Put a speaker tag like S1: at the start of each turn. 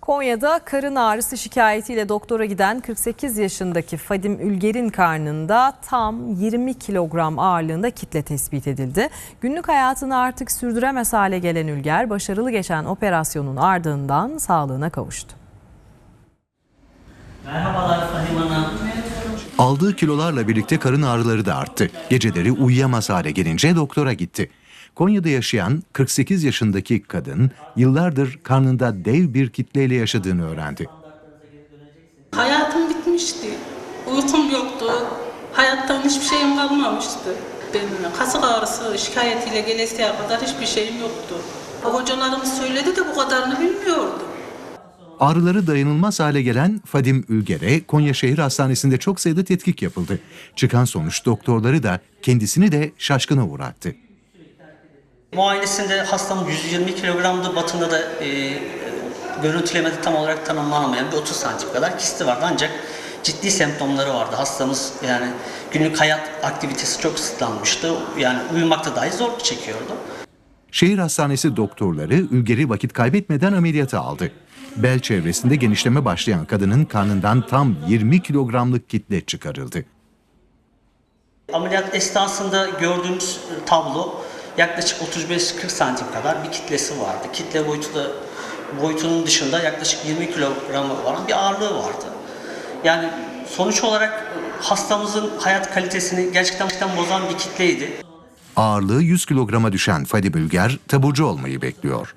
S1: Konya'da karın ağrısı şikayetiyle doktora giden 48 yaşındaki Fadim Ülger'in karnında tam 20 kilogram ağırlığında kitle tespit edildi. Günlük hayatını artık sürdüremez hale gelen Ülger başarılı geçen operasyonun ardından sağlığına kavuştu.
S2: Merhabalar Fahim Hanım.
S3: Aldığı kilolarla birlikte karın ağrıları da arttı. Geceleri uyuyamaz hale gelince doktora gitti. Konya'da yaşayan 48 yaşındaki kadın yıllardır karnında dev bir kitleyle yaşadığını öğrendi.
S4: Hayatım bitmişti. Uykum yoktu. Hayattan hiçbir şeyim kalmamıştı. Benim kasık ağrısı şikayetiyle gelesiye kadar hiçbir şeyim yoktu. Hocalarımız söyledi de bu kadarını bilmiyordum.
S3: Ağrıları dayanılmaz hale gelen Fadim Ülger'e Konya Şehir Hastanesi'nde çok sayıda tetkik yapıldı. Çıkan sonuç doktorları da kendisini de şaşkına uğrattı.
S2: Muayenesinde hastam 120 kilogramdı. Batında da e, görüntülemede tam olarak tanımlanamayan bir 30 santim kadar kisti vardı. Ancak ciddi semptomları vardı. Hastamız yani günlük hayat aktivitesi çok kısıtlanmıştı. Yani uyumakta dahi zorluk çekiyordu.
S3: Şehir Hastanesi doktorları Ülger'i vakit kaybetmeden ameliyata aldı. Bel çevresinde genişleme başlayan kadının karnından tam 20 kilogramlık kitle çıkarıldı.
S2: Ameliyat esnasında gördüğümüz tablo yaklaşık 35-40 santim kadar bir kitlesi vardı. Kitle boyutu da boyutunun dışında yaklaşık 20 kilogramı olan bir ağırlığı vardı. Yani sonuç olarak hastamızın hayat kalitesini gerçekten, bozan bir kitleydi.
S3: Ağırlığı 100 kilograma düşen Fadim Ülger taburcu olmayı bekliyor.